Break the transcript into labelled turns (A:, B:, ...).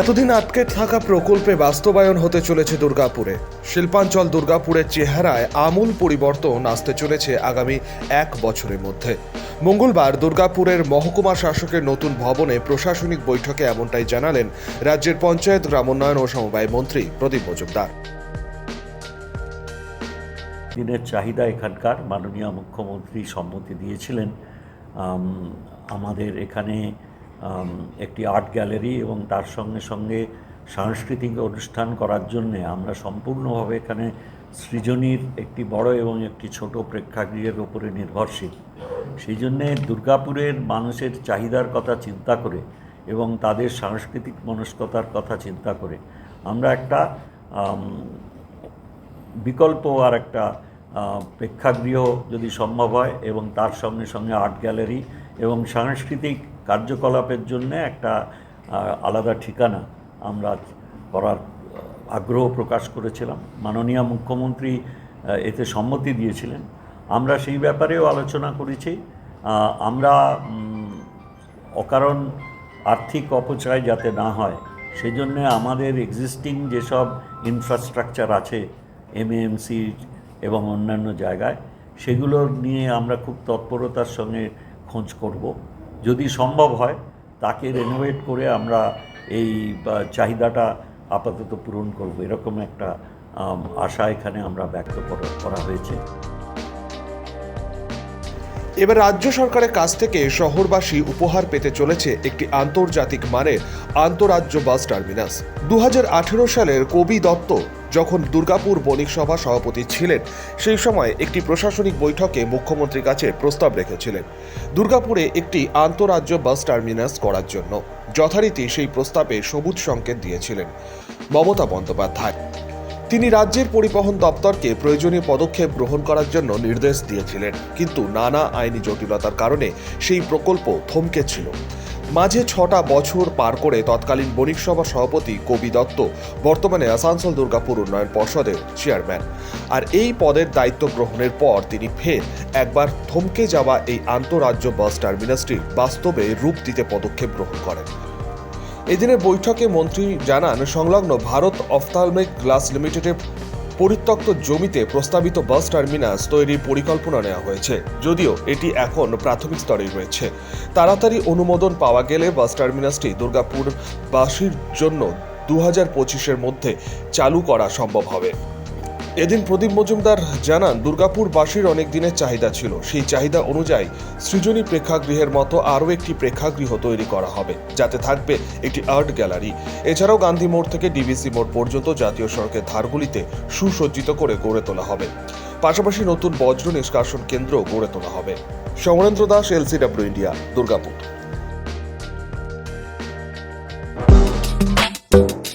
A: এতদিন আটকে থাকা প্রকল্পে বাস্তবায়ন হতে চলেছে দুর্গাপুরে। শিল্পাঞ্চল দুর্গাপুরের চেহারায় আমূল পরিবর্তন আসতে চলেছে আগামী এক বছরের মধ্যে। মঙ্গলবার দুর্গাপুরের মহকুমা শাসকের নতুন ভবনে প্রশাসনিক বৈঠকে এমনটাই জানালেন রাজ্যের পঞ্চায়েত গ্রামোন্নয়ন ও সমবায় মন্ত্রী প্রদীপ মজুমদার।
B: দিনের চাহিদা এখানকার মাননীয় মুখ্যমন্ত্রী সম্মতি দিয়েছিলেন। আমাদের এখানে একটি আর্ট গ্যালারি এবং তার সঙ্গে সঙ্গে সাংস্কৃতিক অনুষ্ঠান করার জন্যে আমরা সম্পূর্ণভাবে এখানে সৃজনীর একটি বড় এবং একটি ছোট প্রেক্ষাগৃহের ওপরে নির্ভরশীল। সেই জন্যে দুর্গাপুরের মানুষের চাহিদার কথা চিন্তা করে এবং তাদের সাংস্কৃতিক মনস্কতার কথা চিন্তা করে আমরা একটা বিকল্প আর একটা প্রেক্ষাগৃহ যদি সম্ভব হয় এবং তার সঙ্গে সঙ্গে আর্ট গ্যালারি এবং সাংস্কৃতিক কার্যকলাপের জন্য একটা আলাদা ঠিকানা আমরা করার আগ্রহ প্রকাশ করেছিলাম। মাননীয় মুখ্যমন্ত্রী এতে সম্মতি দিয়েছিলেন। আমরা সেই ব্যাপারেও আলোচনা করেছি। আমরা অকারণ আর্থিক অপচয় যাতে না হয় সেই জন্যে আমাদের এক্সিস্টিং যেসব ইনফ্রাস্ট্রাকচার আছে এমএএমসি এবং অন্যান্য জায়গায়, সেগুলো নিয়ে আমরা খুব তৎপরতার সঙ্গে খোঁজ করব। যদি সম্ভব হয়, তাকে রেনোভেট করে আমরা এই চাহিদাটা আপাতত পূরণ করব। এরকম একটা আশা এখানে আমরা ব্যক্ত করা- হয়েছে।
A: এবার রাজ্য সরকারের কাছ থেকে শহরবাসী উপহার পেতে চলেছে একটি আন্তর্জাতিক মানের আন্তরাজ্য বাস টার্মিনাস। দু হাজার আঠেরো সালের কবি দত্ত যখন দুর্গাপুর বণিক সভা সভাপতি ছিলেন, সেই সময় একটি প্রশাসনিক বৈঠকে মুখ্যমন্ত্রীর কাছে প্রস্তাব রেখেছিলেন। দুর্গাপুরে একটি আন্তরাজ্য বাস টার্মিনাস করার জন্য যথারীতি সেই প্রস্তাবে সবুজ সংকেত দিয়েছিলেন মমতা বন্দ্যোপাধ্যায়। তিনি রাজ্যের পরিবহন দপ্তরকে প্রয়োজনীয় পদক্ষেপ গ্রহণ করার জন্য নির্দেশ দিয়েছিলেন, কিন্তু নানা আইনি জটিলতার কারণে সেই প্রকল্প থমকে ছিল মাঝে ছটা বছর পার করে তৎকালীন বণিক সভা সভাপতি কবি দত্ত, বর্তমানে আসানসোল দুর্গাপুর উন্নয়ন পর্ষদের চেয়ারম্যান। আর এই পদের দায়িত্ব গ্রহণের পর তিনি ফের একবার থমকে যাওয়া এই আন্তঃরাজ্য বাস টার্মিনাসটির বাস্তবে রূপ দিতে পদক্ষেপ গ্রহণ করেন। এদিনের বৈঠকে মন্ত্রী জানান, সংলগ্ন ভারত অফথালমিক গ্লাস লিমিটেডের পরিত্যক্ত জমিতে প্রস্তাবিত বাস টার্মিনাস তৈরির পরিকল্পনা নেওয়া হয়েছে। যদিও এটি এখন প্রাথমিক স্তরেই রয়েছে। তাড়াতাড়ি অনুমোদন পাওয়া গেলে বাস টার্মিনাসটি দুর্গাপুরবাসীর জন্য দু হাজার পঁচিশের মধ্যে চালু করা সম্ভব হবে। এদিন প্রদীপ মজুমদার জানান, দুর্গাপুরবাসীর অনেক দিনের চাহিদা ছিল। সেই চাহিদা অনুযায়ী সৃজনী প্রেক্ষাগৃহের মতো আরও একটি প্রেক্ষাগৃহ তৈরি করা হবে, যাতে থাকবে একটি আর্ট গ্যালারি। এছাড়াও গান্ধী মোড় থেকে ডিভিসি মোড় পর্যন্ত জাতীয় সড়কের ধারগুলিতে সুসজ্জিত করে গড়ে তোলা হবে। পাশাপাশি নতুন বজ্র নিষ্কাশন কেন্দ্র গড়ে তোলা হবে। Samarendra Das, LCW India, Durgapur.